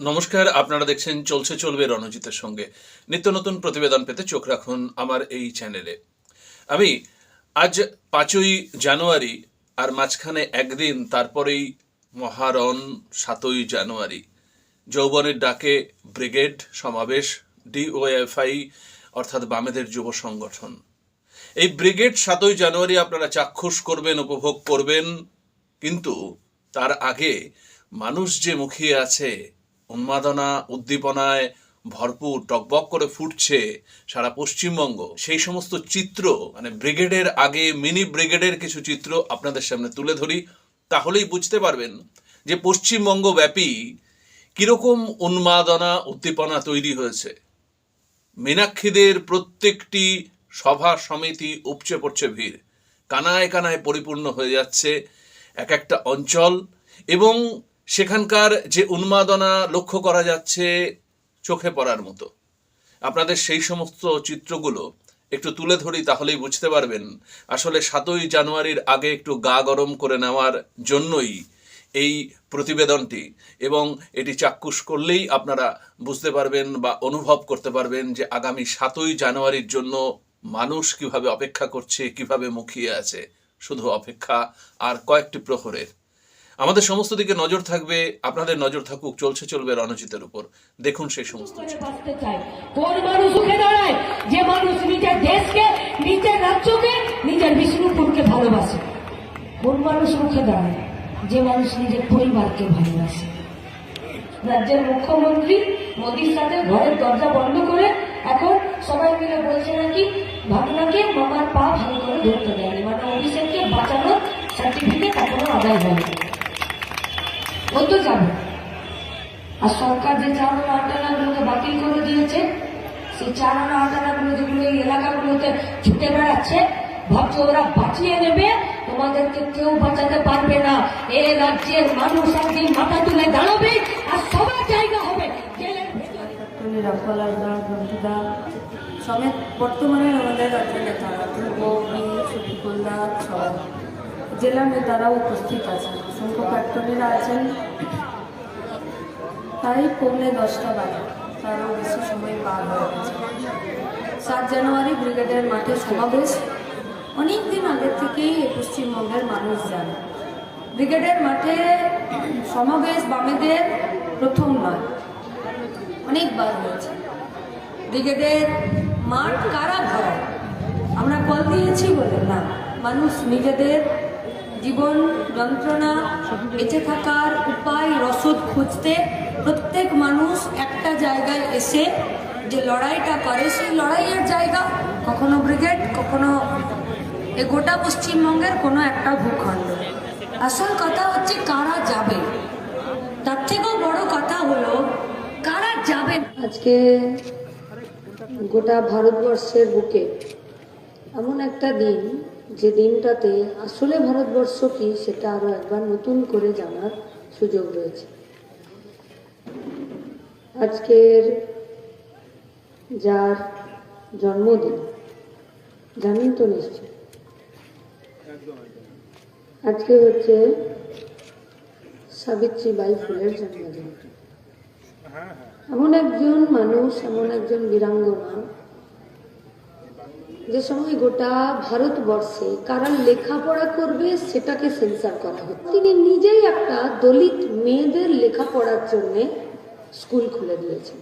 নমস্কার, আপনারা দেখছেন চলছে চলবে রণজিতের সঙ্গে। নিত্য নতুন প্রতিবেদন পেতে চোখ রাখুন আমার এই চ্যানেলে। আমি আজ পাঁচই জানুয়ারি আর মাঝখানে একদিন তারপরেই মহারণ সাতই জানুয়ারি। যৌবনের ডাকে ব্রিগেড, সমাবেশ, ডিওএফআই, অর্থাৎ বামেদের যুব সংগঠন। এই ব্রিগেড সাতই জানুয়ারি আপনারা চাক্ষুষ করবেন, উপভোগ করবেন, কিন্তু তার আগে মানুষ যে মুখিয়ে আছে উন্মাদনা, উদ্দীপনায় ভরপুর টকবক করে ফুটছে সারা পশ্চিমবঙ্গ। সেই সমস্ত চিত্র মানে ব্রিগেডের আগে, মিনি ব্রিগেডের কিছু চিত্র আপনাদের সামনে তুলে ধরি, তাহলেই বুঝতে পারবেন যে পশ্চিমবঙ্গ ব্যাপী কীরকম উন্মাদনা, উদ্দীপনা তৈরি হয়েছে। মীনাক্ষীদের প্রত্যেকটি সভা সমিতি উপচে পড়ছে ভিড়। কানায় কানায় পরিপূর্ণ হয়ে যাচ্ছে এক একটা অঞ্চল এবং সেখানকার যে উন্মাদনা লক্ষ্য করা যাচ্ছে চোখে পড়ার মতো। আপনাদের সেই সমস্ত চিত্রগুলো একটু তুলে ধরি তাহলেই বুঝতে পারবেন। আসলে সাতই জানুয়ারির আগে একটু গা গরম করে নেওয়ার জন্যই এই প্রতিবেদনটি এবং এটি চাক্ষুষ করলেই আপনারা বুঝতে পারবেন বা অনুভব করতে পারবেন যে আগামী সাতই জানুয়ারির জন্য মানুষ কীভাবে অপেক্ষা করছে, কীভাবে মুখিয়ে আছে। শুধু অপেক্ষা আর কয়েকটি প্রহরের। আমাদের সমস্ত দিকে নজর থাকবে, আপনাদের নজর থাকুক, চলছে, চলবে রণজিতের উপর। দেখুন সেই সমস্ত যে মানুষ নিজের দেশকে, নিজের রাজ্যকে, নিজের বিষ্ণুপুরকে ভালোবাসে। কোন মানুষ মুখে দাঁড়ায়, যে মানুষ নিজের পরিবারকে ভালোবাসে? রাজ্যের মুখ্যমন্ত্রী মোদির সাথে ঘরের দরজা বন্ধ করে এখন সবাই মিলে বলছে নাকি, ভাবনাকে মামার পা ভালো করে ধরতে দেয়নি। মানে অভিষেককে বাঁচানোর সার্টিফিকেট এখনও আদায় হয়নি। ও তো যাবে। আর সরকার যে চার আনা আট বাতিল করে দিয়েছে, সেই চার আনা আট যেগুলো এই এলাকাগুলোতে ছুটে বেড়াচ্ছে, ভাবছে ওরা বাঁচিয়ে নেবে? তোমাদেরকে কেউ বাঁচাতে পারবে না। এ রাজ্যের মানুষ একদিন মাথা তুলে দাঁড়াবে আর সবার জায়গা হবে বর্তমানে আমাদের নেতারা জেলা নেতারাও উপস্থিত আছেন। অসংখ্য প্রাক্তনীরা আছেন। তাই পৌনে দশটা বাজে। তারও বেশি সময় পার হয়ে গেছে। সাত জানুয়ারি ব্রিগেডের মাঠে সমাবেশ। অনেক দিন আগের থেকেই পশ্চিমবঙ্গের মানুষ জানে। ব্রিগেডের মাঠে সমাবেশ বামেদের প্রথম নয়। অনেকবার হয়েছে। ব্রিগেডের মাঠ কারা ভরায় আমরা কল দিয়েছি বলে না। মানুষ নিজেদের জীবন যন্ত্রণা, বেঁচে থাকার উপায়, রসদ খুঁজতে প্রত্যেক মানুষ একটা জায়গায় এসে যে লড়াইটা করে, সেই লড়াইয়ের জায়গা কখনো ব্রিগেড, কখনো এ গোটা পশ্চিমবঙ্গের কোনো একটা ভূখণ্ড। আসল কথা হচ্ছে কারা যাবে? তার থেকেও বড় কথা হলো কারা যাবে? আজকে গোটা ভারতবর্ষের বুকে এমন একটা দিন যে দিনটাতে আসলে ভারতবর্ষ কি সেটা আরও একবার নতুন করে জানার সুযোগ রয়েছে। আজকের যার জন্মদিন জানেন তো নিশ্চয় আজকে হচ্ছে সাবিত্রী বাই ফুলের জন্মদিন। এমন একজন মানুষ এমন একজন বীরাঙ্গনা যে সময় গোটা ভারতবর্ষে কারা লেখাপড়া করবে সেটাকে সেন্সার করা হচ্ছে। তিনি নিজেই একটা দলিত মেয়েদের লেখাপড়ার জন্য স্কুল খুলে দিয়েছেন।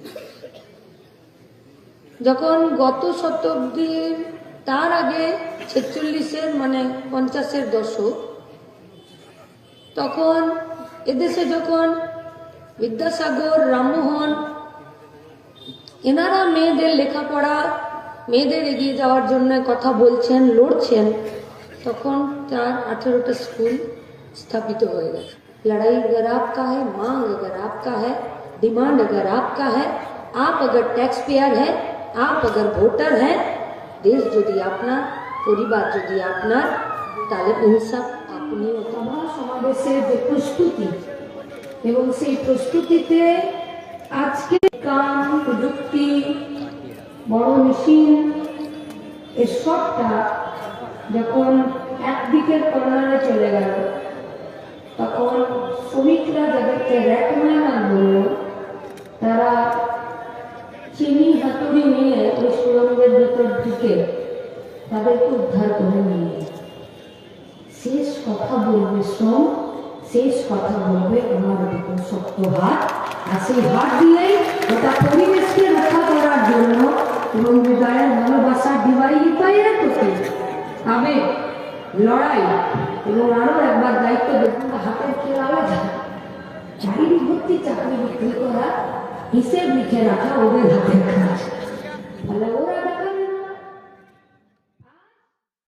যখন গত শতাব্দীর, তার আগে ছেচল্লিশের মানে পঞ্চাশের দশক, তখন এদেশে যখন বিদ্যাসাগর, রামমোহন, এনারা মেয়েদের লেখাপড়া মেয়েদের এগিয়ে যাওয়ার জন্য কথা বলছেন লড়ছেন তখন তার আঠেরোটা স্কুল স্থাপিত হয়ে গেছে लड़ाई अगर आपका है मांग अगर आपका है डिमांड अगर आपका है आप अगर टैक्स पेयर है आप अगर ভোটার हैं দেশ যদি আপনার পরিবার যদি আপনার তাহলে ইনসাফ আপনিও পাবেন। সভা সমাবেশের যে প্রস্তুতি এবং সেই প্রস্তুতিতে আজকে গান প্রযুক্তি বড় মেশিন, এর সবটা যখন একদিকের কর্নারে চলে গেল, তখন শ্রমিকরা যাদেরকে র্যাকম্যান বলল তারা চিনি হাতুড়ি নিয়ে ওই সুরঙ্গের ভেতর ঢুকে তাদেরকে উদ্ধার করে নিয়ে শেষ কথা বলবে শ্রম, শেষ কথা বলবে আমার দুটো শক্ত হাত, আর সেই হাত দিয়েই ওটা পরিবেশকে আবেগ লড়াই এবং আরও একবার দায়িত্ব দেখুন হাতের খেলা চাকরি ভর্তি চাকরি বিক্রি করা, হিসেব লিখে রাখা ওদের হাতের কাজ। তাহলে ওরা